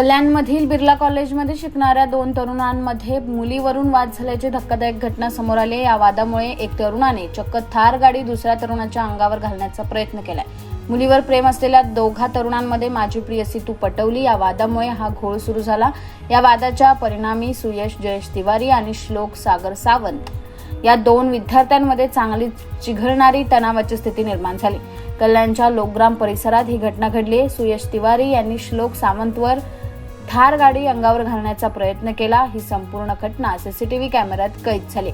कल्याणमधील बिर्ला कॉलेजमध्ये शिकणाऱ्या दोन तरुणांमध्ये मुलीवरून वाद झाल्याची धक्कादायक घटना समोर आली या वादामुळे एक तरुणाने चक्क थार गाडी दुसऱ्या तरुणाच्या अंगावर घालण्याचा प्रयत्न केलाय. मुलीवर प्रेम असलेल्या दोघा तरुणांमध्ये माझी प्रियसी तू पटवली. या वादामुळे हा घोळ सुरू झाला. या वादाच्या परिणामी सुयश जयेश तिवारी आणि श्लोक सागर सावंत या दोन विद्यार्थ्यांमध्ये चांगली चिघळणारी तणावाची स्थिती निर्माण झाली. कल्याणच्या लोकग्राम परिसरात ही घटना घडली आहे. सुयश तिवारी यांनी श्लोक सावंतवर थार गाडी अंगावर घालण्याचा प्रयत्न केला ही संपूर्ण घटना सीसीटीव्ही कॅमेऱ्यात कैद झाली.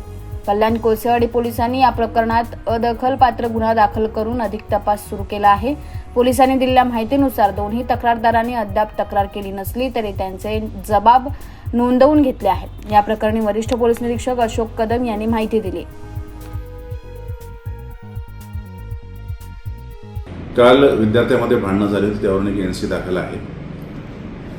कल्याण कोळसेवाडी पोलिसांनी या प्रकरणात अदखलपात्र गुन्हा दाखल करून अधिक तपास सुरू केला आहे. पोलिसांनी दिलेल्या माहितीनुसार दोन्ही तक्रारदारांनी अद्याप तक्रार केली नसली तरी त्यांचे जबाब नोंदवून घेतले आहेत. या प्रकरणी वरिष्ठ पोलीस निरीक्षक अशोक कदम यांनी माहिती दिली. काल विद्यार्थ्यामध्ये भांडणं झाली त्यावरून एक एन सी दाखल आहे.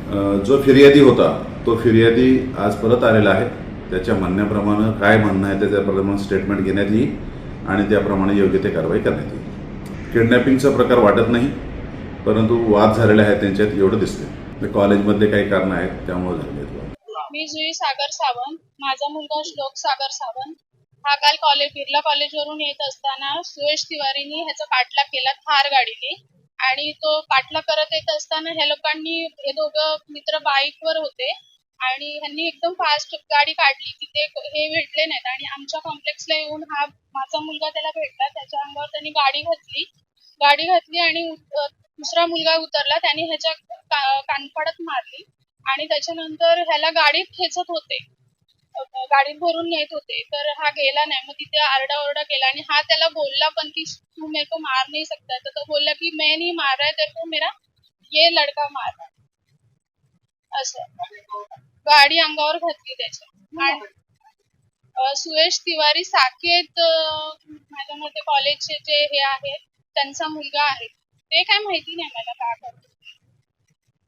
जो फिर्यादी होता तो फिर्यादी आज परत आलेला आहे. त्याच्या म्हणण्याप्रमाणे काय म्हणणं आहे त्याच्याप्रमाणे स्टेटमेंट घेण्यात येईल आणि त्याप्रमाणे योग्य ते कारवाई करण्यात येईल. किडनॅपिंगचा प्रकार वाटत नाही परंतु वाद झालेले आहेत त्यांच्यात एवढं दिसते म्हणजे कॉलेजमधले काही कारण आहेत त्यामुळे झाले मी जुई सागर सावंत. माझा मुलगा श्लोक सागर सावंत. हा काल कॉलेज बिर्ला कॉलेजवरून येत असताना सुयश तिवारीनी ह्याचा पाठलाग केला थार गाडीने. आणि तो पाठलाग करत येत असताना ह्या लोकांनी हे दोघं मित्र बाईकवर होते. आणि ह्यांनी एकदम फास्ट गाडी काढली तिथे हे भेटले नाहीत. आणि आमच्या कॉम्प्लेक्सला येऊन हा माझा मुलगा त्याला भेटला. त्याच्या अंगावर त्यांनी गाडी घातली. गाडी घातली आणि दुसरा मुलगा उतरला. त्याने ह्याच्या कानफडत मारली. आणि त्याच्यानंतर ह्याला गाडीत खेचत होते. गाडीत भरून नेत होते. तर हा गेला नाही. मग तिथे आरडाओरडा केला आणि हा त्याला बोलला पण की तू मेरे को मार नहीं सकता तर तो बोलला की मैं नहीं मार रहा है तेरे को मेरा ये लड़का मार रहा असं. गाडी अंगावर घातली त्याच्या आणि सुयश तिवारी साकेत माझ्या मते कॉलेजचे जे हे आहेत त्यांचा मुलगा आहे. ते काय माहिती नाही मला काय करतो.